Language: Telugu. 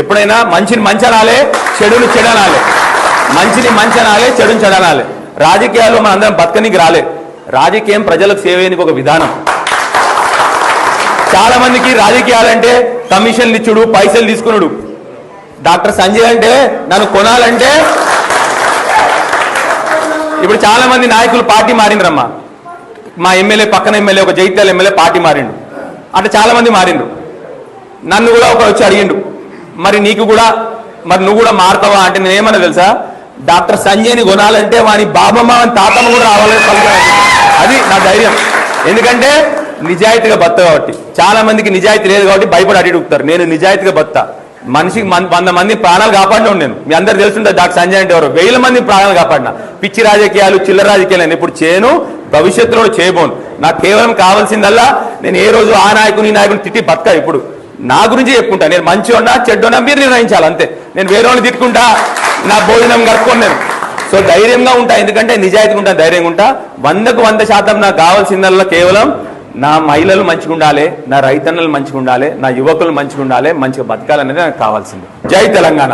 ఎప్పుడైనా మంచిని మంచి అనాలే చెడుని చెడనాలే. అనాలే మంచిని మంచి అనాలే చెడుని చెడనాలే. రాజకీయాల్లో మన అందరం బతకనికి రాలే. రాజకీయం ప్రజలకు సేవ ఒక విధానం. చాలా మందికి రాజకీయాలంటే కమిషన్లు ఇచ్చుడు పైసలు తీసుకున్నాడు డాక్టర్ సంజయ్ అంటే నన్ను కొనాలంటే ఇప్పుడు చాలా మంది నాయకులు పార్టీ మారిండ్రమ్మా. మా ఎమ్మెల్యే పక్కన ఎమ్మెల్యే ఒక జైత్యాల ఎమ్మెల్యే పార్టీ మారిండు. అంటే చాలా మంది మారిండు నన్ను కూడా ఒక వచ్చి అడిగిండు. మరి నీకు కూడా మరి నువ్వు కూడా మారుతావా అంటే నేనేమన్నా తెలుసా? డాక్టర్ సంజయ్ని కొనాలంటే వాని బాబమ్మ వాని తాతమ్మ కూడా రావాలని అది నా ధైర్యం. ఎందుకంటే నిజాయితీగా బత్త కాబట్టి. చాలా మందికి నిజాయితీ లేదు కాబట్టి భయపడి అడుగుతారు నేను నిజాయితీగా బత్త మనిషికి వంద మంది ప్రాణాలు కాపాడిన నేను. మీ అందరు తెలుసుంటుంది డాక్టర్ సంజయ్ అంటే ఎవరు. వేల మంది ప్రాణాలు కాపాడిన. పిచ్చి రాజకీయాలు చిల్లర రాజకీయాలు నేను ఇప్పుడు చేయను. భవిష్యత్తులో చేయబోను. నాకు కేవలం కావాల్సిందల్లా నేను ఏ రోజు ఆ నాయకుని నాయకుని తిట్టి బతక ఇప్పుడు. నా గురించి చెప్పుకుంటా. నేను మంచి ఉన్నా మీరు నిర్ణయించాలి అంతే. నేను వేరే వాళ్ళని తిట్టుకుంటా నా భోజనం కడుక్కోను నేను. సో ధైర్యంగా ఉంటా ఎందుకంటే నిజాయితీగా ఉంటా ధైర్యంగా ఉంటా. వందకు వంద శాతం నాకు కావాల్సిందల్లా కేవలం నా మహిళలు మంచిగా ఉండాలి నా రైతన్నలు మంచిగా ఉండాలి నా యువకులు మంచిగా ఉండాలి మంచిగా బతకాలనేది నాకు కావాల్సింది. జై తెలంగాణ.